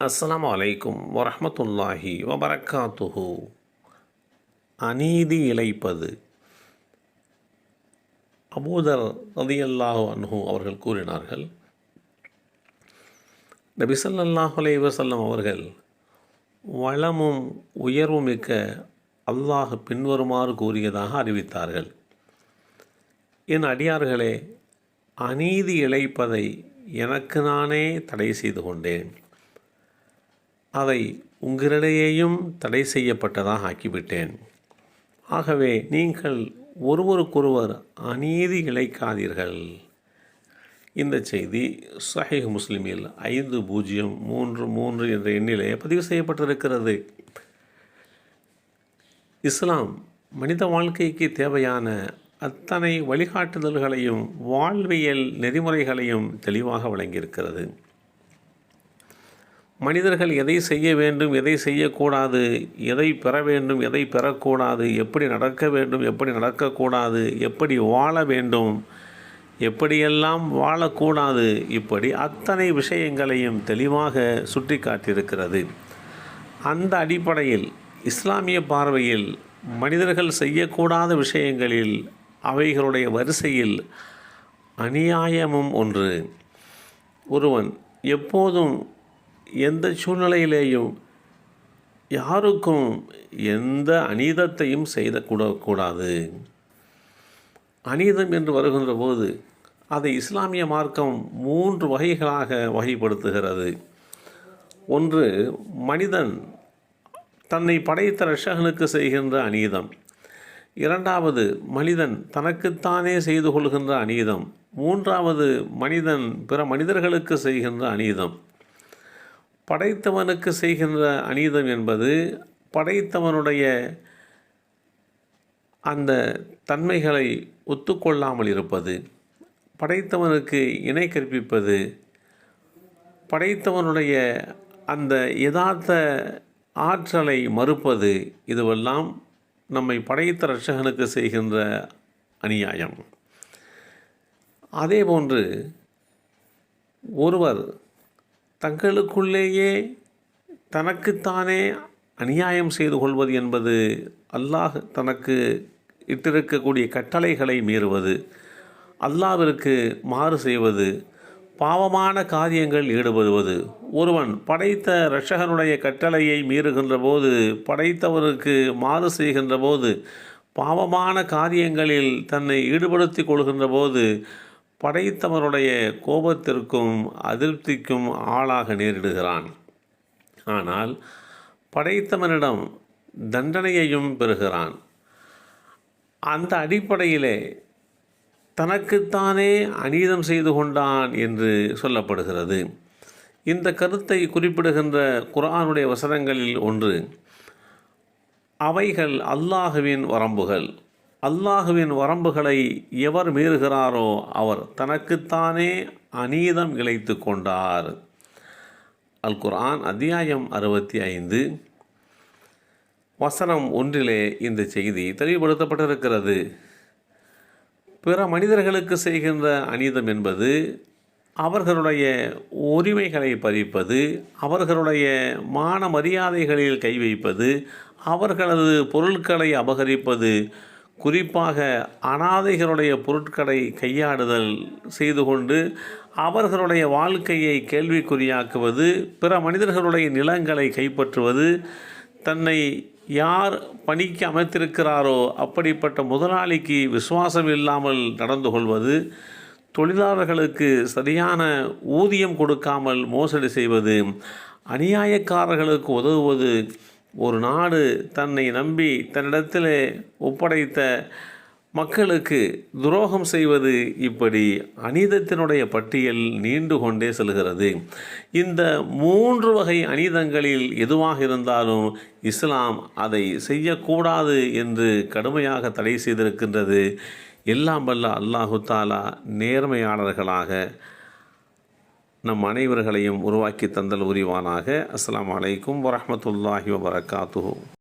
அஸ்லாம் அலைக்கும் வரமத்துல்லாஹி வபரக்காத்துஹு. அநீதி இழைப்பது. அபூதர் ரதியல்லாஹு அன்ஹு அவர்கள் கூறினார்கள் நபி ஸல்லல்லாஹு அலைஹி வஸல்லம் அவர்கள் வளமும் உயர்வும் மிக்க அல்லாஹ் பின்வருமாறு கூறியதாக அறிவித்தார்கள். என் அடியார்களே அநீதி இழைப்பதை எனக்கு நானே தடை செய்து கொண்டேன். அதை உங்களிடையேயும் தடை செய்யப்பட்டதாக ஆக்கிவிட்டேன். ஆகவே நீங்கள் ஒருவருக்கொருவர் அநீதி இழைக்காதீர்கள். இந்த செய்தி சஹீஹ் முஸ்லிமில் ஐந்து பூஜ்ஜியம் மூன்று மூன்று என்ற எண்ணிலே பதிவு செய்யப்பட்டிருக்கிறது. இஸ்லாம் மனித வாழ்க்கைக்கு தேவையான அத்தனை வழிகாட்டுதல்களையும் வாழ்வியல் நெறிமுறைகளையும் தெளிவாக வழங்கியிருக்கிறது. மனிதர்கள் எதை செய்ய வேண்டும் எதை செய்யக்கூடாது எதை பெற வேண்டும் எதை பெறக்கூடாது எப்படி நடக்க வேண்டும் எப்படி நடக்கக்கூடாது எப்படி வாழ வேண்டும் எப்படியெல்லாம் வாழக்கூடாது இப்படி அத்தனை விஷயங்களையும் தெளிவாக சுட்டி காட்டியிருக்கிறது அந்த அடிப்படையில் இஸ்லாமிய பார்வையில் மனிதர்கள் செய்யக்கூடாத விஷயங்களில் அவைகளுடைய வரிசையில் அநியாயமும் ஒன்று. ஒருவன் எப்போதும் எந்த சூழ்நிலையிலேயும் யாருக்கும் எந்த அநீதத்தையும் செய்தக்கூடக்கூடாது அநீதம் என்று வருகின்ற போது அதை இஸ்லாமிய மார்க்கம் மூன்று வகைகளாக வகைப்படுத்துகிறது. ஒன்று மனிதன் தன்னை படைத்த ரஷகனுக்கு செய்கின்ற அநீதம். இரண்டாவது மனிதன் தனக்குத்தானே செய்து கொள்கின்ற அநீதம். மூன்றாவது மனிதன் பிற மனிதர்களுக்கு செய்கின்ற அநீதம். படைத்தவனுக்கு செய்கின்ற அநீதம் என்பது படைத்தவனுடைய அந்த தன்மைகளை ஒத்துக்கொள்ளாமல் இருப்பது படைத்தவனுக்கு இணை கற்பிப்பது படைத்தவனுடைய அந்த யதார்த்த ஆற்றலை மறுப்பது இதுவெல்லாம் நம்மை படைத்த ரட்சகனுக்கு செய்கின்ற அநியாயம். அதேபோன்று ஒருவர் தங்களுக்குள்ளேயே தனக்குத்தானே அநியாயம் செய்து கொள்வது என்பது அல்லாஹ் தனக்கு இட்டிருக்கக்கூடிய கட்டளைகளை மீறுவது அல்லாவிற்கு மாறு செய்வது பாவமான காரியங்கள் ஈடுபடுவது. ஒருவன் படைத்த ரஷகனுடைய கட்டளையை மீறுகின்ற போது படைத்தவருக்கு மாறு செய்கின்ற போது பாவமான காரியங்களில் தன்னை ஈடுபடுத்தி கொள்கின்ற போது படைத்தவருடைய கோபத்திற்கும் அதிருப்திக்கும் ஆளாக நேரிடுகிறான். ஆனால் படைத்தவனிடம் தண்டனையையும் பெறுகிறான். அந்த அடிப்படையிலே தனக்குத்தானே அநீதம் செய்து கொண்டான் என்று சொல்லப்படுகிறது. இந்த கருத்தை குறிப்பிடுகின்ற குரானுடைய வசனங்களில் ஒன்று அவைகள் அல்லாஹுவின் வரம்புகள். அல்லாஹுவின் வரம்புகளை எவர் மீறுகிறாரோ அவர் தனக்குத்தானே அநீதம் இழைத்து கொண்டார். அல் குர்ஆன் அத்தியாயம் அறுபத்தி ஐந்து. வசனம் ஒன்றிலே இந்த செய்தி தெளிவுபடுத்தப்பட்டிருக்கிறது. பிற மனிதர்களுக்கு செய்கின்ற அநீதம் என்பது அவர்களுடைய உரிமைகளை பறிப்பது அவர்களுடைய மான மரியாதைகளில் கை வைப்பது அவர்களது பொருட்களை அபகரிப்பது குறிப்பாக அனாதைகளுடைய பொருட்களை கையாடுதல் செய்து கொண்டு அவர்களுடைய வாழ்க்கையை கேள்விக்குறியாக்குவது பிற மனிதர்களுடைய நிலங்களை கைப்பற்றுவது தன்னை யார் பணிக்கு அமைத்திருக்கிறாரோ அப்படிப்பட்ட முதலாளிக்கு விசுவாசம் இல்லாமல் நடந்து கொள்வது தொழிலாளர்களுக்கு சரியான ஊதியம் கொடுக்காமல் மோசடி செய்வது அநியாயக்காரர்களுக்கு உதவுவது ஒரு நாடு தன்னை நம்பி தன்னிடத்தில் ஒப்படைத்த மக்களுக்கு துரோகம் செய்வது இப்படி அநீதத்தினுடைய பட்டியல் நீண்டு கொண்டே செல்கிறது. இந்த மூன்று வகை அநீதங்களில் எதுவாக இருந்தாலும் இஸ்லாம் அதை செய்யக்கூடாது என்று கடுமையாக தடை செய்திருக்கின்றது. எல்லாம் வல்ல அல்லாஹு தாலா நேர்மையாளர்களாக நம் அனைவர்களையும் உருவாக்கி தந்தல் உரிவானாக. அஸ்லாம் வலைக்கும் வரமத்துல்லாஹி வபரகாத்து